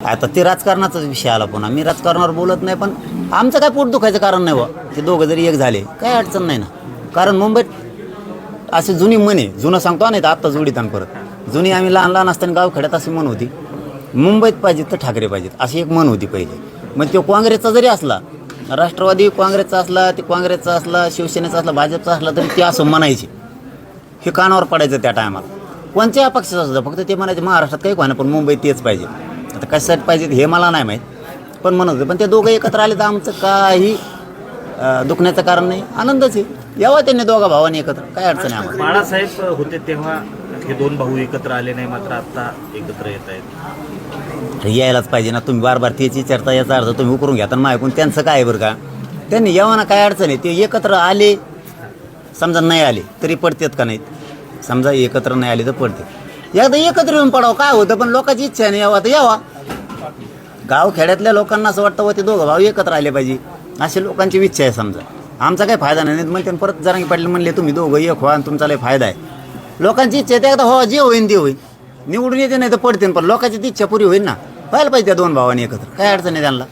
आता ते राजकारणाचाच विषय आला पुन्हा. मी राजकारणावर बोलत नाही पण आमचं काय पोट दुखायचं कारण नाही बा ते दोघं जरी एक झाले काय अडचण नाही ना. कारण मुंबईत असे जुनी म्हण आहे जुनं सांगतो नाही तर आत्ता जुडीतान परत. जुनी आम्ही लहान लहान असताना गावखेड्यात अशी म्हण होती मुंबईत पाहिजेत तर ठाकरे पाहिजेत अशी एक म्हण होती पहिले. मग तो काँग्रेसचा जरी असला राष्ट्रवादी काँग्रेसचा असला ते काँग्रेसचा असला शिवसेनेचा असला भाजपचा असला तरी ते असं म्हणायचे. हे कानावर पडायचं त्या टायमाला. कोणत्याही अपक्षाचं सुद्धा फक्त ते म्हणायचे महाराष्ट्रात काही कोणा पण मुंबईत तेच पाहिजे. आता कशासाठी पाहिजे हे मला नाही माहीत. पण म्हणत होते पण ते दोघं एकत्र आले तर आमचं काही दुखण्याचं कारण नाही. आनंदच आहे. यावं त्यांनी दोघा भावाने एकत्र. काय अडचण आहे आम्हाला? बाळासाहेब होते तेव्हा हे दोन भाऊ एकत्र आले नाही मात्र आता एकत्र येत आहेत. यायलाच पाहिजे ना. तुम्ही बार बार त्याची चर्चा याचा अर्थ तुम्ही उकरून घ्या तर मग ऐकून त्यांचं काय आहे बरं का? त्यांनी यावं ना काय अडचण आहे? ते एकत्र आले समजा नाही आले तरी पडतात का नाहीत? समजा एकत्र नाही आले तर पडते एकदा एकत्र येऊन पडावं. काय होतं पण लोकांची इच्छा आहे ना आता तर यावा. गाव खेड्यातल्या लोकांना असं वाटतं व ते दोघं भाऊ एकत्र आले पाहिजे. असे लोकांची इच्छा आहे समजा. आमचा काही फायदा नाही मग त्यांनी परत जरांगी पाटील म्हणले तुम्ही दोघं एक व्हा आणि तुमचा लय फायदा आहे. लोकांची इच्छा आहे ते एकदा हो जे होईन ते होईन. निवडून येते नाही तर पडते पण लोकांची ती इच्छा पुरी होईल ना. व्हायला पाहिजे त्या दोन भावांनी एकत्र. काय अडचण आहे त्यांना?